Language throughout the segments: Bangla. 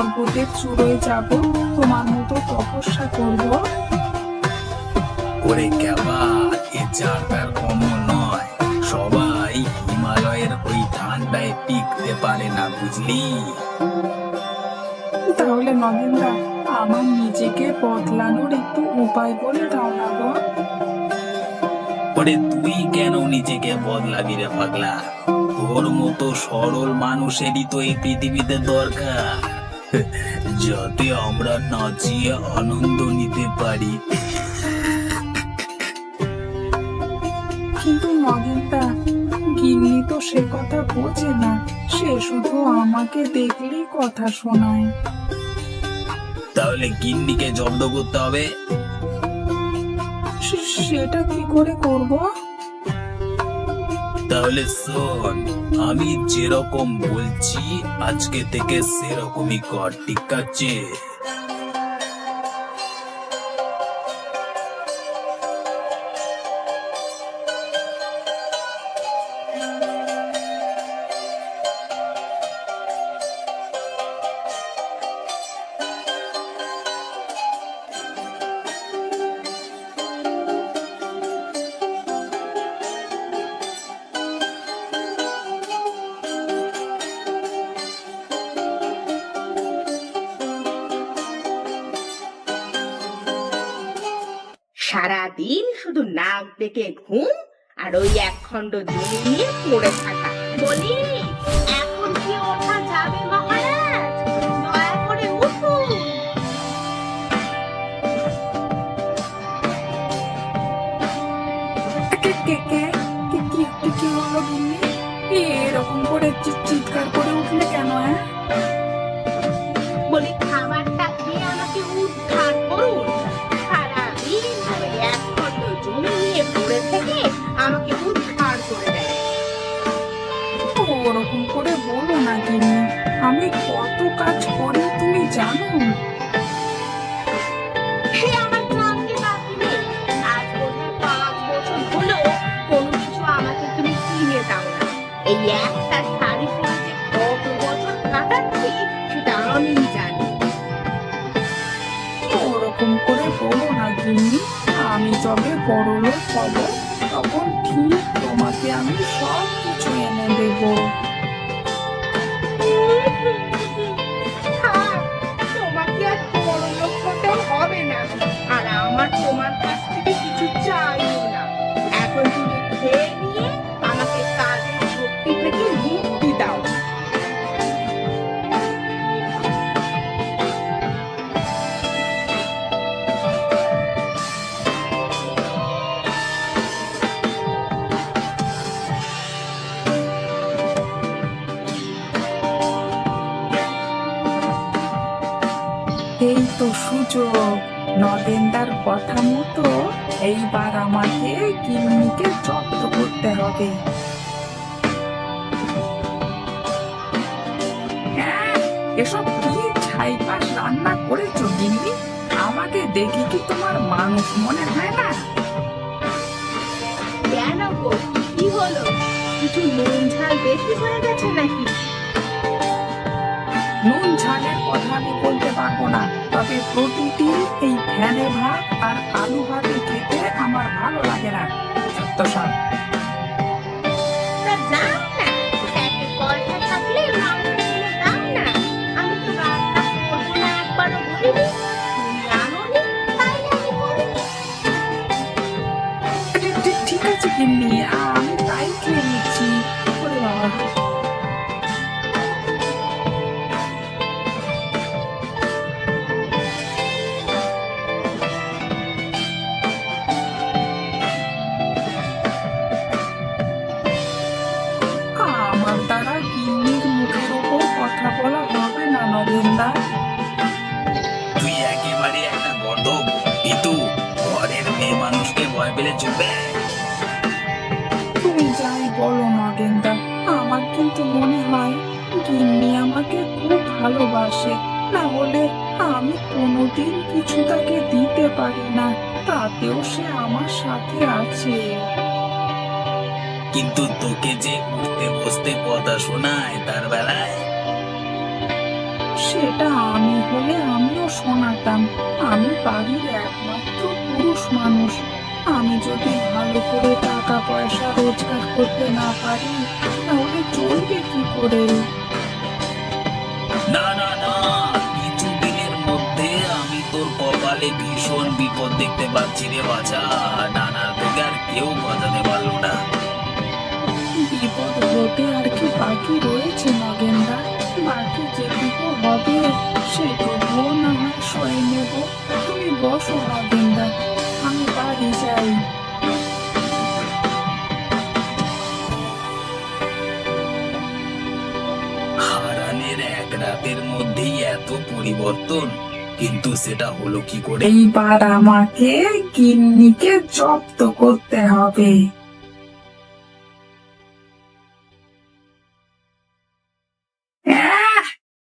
যাব তোমার মতো তপস্যা করব। ওরে কেবা এ জায়গার কম নয়। সবাই হিমালয়ের ওই ঠান্ডায় টিকতে পারে না বুঝলি? তাহলে নগেনদা আমার নিজেকে বদলানোর একটু উপায় বলে দাও না গো। ওরে তুই কেন নিজেকে বদলাবি রে পাগলা? তোর মতো সরল মানুষেরই তো এই পৃথিবীতে দরকার। যাতে আমরা নাচিয়ে আনন্দ নিতে পারি। কিন্তু নগেনদা গিন্নি তো সে কথা বোঝে না। সে শুধু আমাকে দেখলেই কথা শোনায়। তাহলে গিন্নিকে জব্দ করতে হবে? সে- সেটা কি করে করব? তাহলে শোন আমি যেরকম বলছি আজকে থেকে সেরকমই কর ঠিক আছে? সারাদিন শুধু নাক ডেকে ঘুম আর ওই এক খণ্ড জমি নিয়ে পড়ে থাকা। বলি এখন কি ওঠা যাবে মহারাজ? দয়া করে উঠুন। কে হলো এরকম করে চিৎকার করে উঠলে কেন হ্যাঁ? বলি খাবারটা খেয়ে আমি কত কাজ করি তুমি জানো? এই একটা শাড়ি পরে যে কত বছর কাটাচ্ছি সেটা আমি জানি। ওরকম করে বলো না গিন্নি আমি যবে বড় লোক হব তখন ঠিক তোমাকে আমি সব কিছু এনে দেবো। থাক, এই তো সুযোগ। নগেন্দার কথা মতো এইবার আমাকে গিন্নিকে জব্দ করতে হবে। হ্যাঁ, এসব কি ছাইপাশ রান্না করেছ গিন্নি? আমাকে দেখি কি তোমার মানুষ মনে হয় না? কেন গো? কি হলো? কিছু নুন ঝাল বেশি হয়ে গেছে নাকি? নুন ঝালের কথা আমি বলতে পারব না। তবে প্রতিদিন এই ফ্যানে ভাত আর আলু ভাতে খেতে আমার ভালো লাগে না। সত্য সব তা যাও না ব্যাগে পয়সা থাকলে তুই একেবারে একটা গর্দব পিতু ঘরের মেয়ে মানুষকে ভয় পেলে চলবে। তুমি যাই বলো নগেন্দা আমার কিন্তু মনে হয় গিন্নি আমাকে খুব ভালোবাসে। না হলে আমি কোনোদিন কিছু তাকে দিতে পারি না তাতেও সে আমার সাথে আছে। কিন্তু তোকে যে উঠতে বসতে কথা শোনায় তার বেলায় সেটা আমি হলে আমিও শোনাতাম। আমি বাড়ির একমাত্র পুরুষ মানুষ। আমি যদি ভালো করে টাকা পয়সা রোজগার করতে না পারি তাহলে চলবে কি করে? না না না কিছু দিনের মধ্যে আমি তোর কপালে ভীষণ বিপদ দেখতে পাচ্ছি রে বাছা। না না তোকে আর কেউ বাজাতে পারল না। বিপদ হতে আর কি বাকি রয়েছে নগেনদা বাকি যেটুকু হবে সেটুকুও না হয় সয়ে নেব। তুমি বসো নগেনদা আমি বাড়ি যাই। হারানের এক রাতের মধ্যেই এত পরিবর্তন কিন্তু সেটা হলো কি করে? এইবার আমাকে গিন্নিকে জব্দ করতে হবে।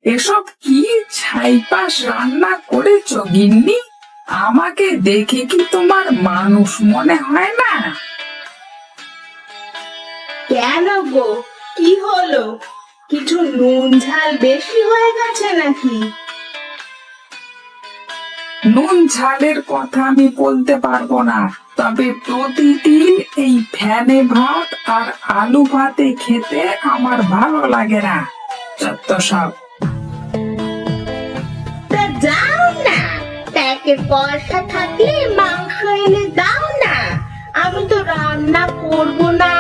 এসব কি ছাইপাশ রান্না করেছ গিন্নি? আমাকে দেখে কি তোমার মানুষ মনে হয় না? কেন গো? কি হলো? কিছু নুন ঝাল বেশি হয়ে গেছে নাকি? নুন ঝালের কথা আমি বলতে পারব না তবে প্রতিদিন এই ফ্যানে ভাত আর আলু ভাতে খেতে আমার ভালো লাগে না। যত সব। প্যাকের পয়সা থাকলে মাংস এনে দাও না। আমি তো রান্না করব না।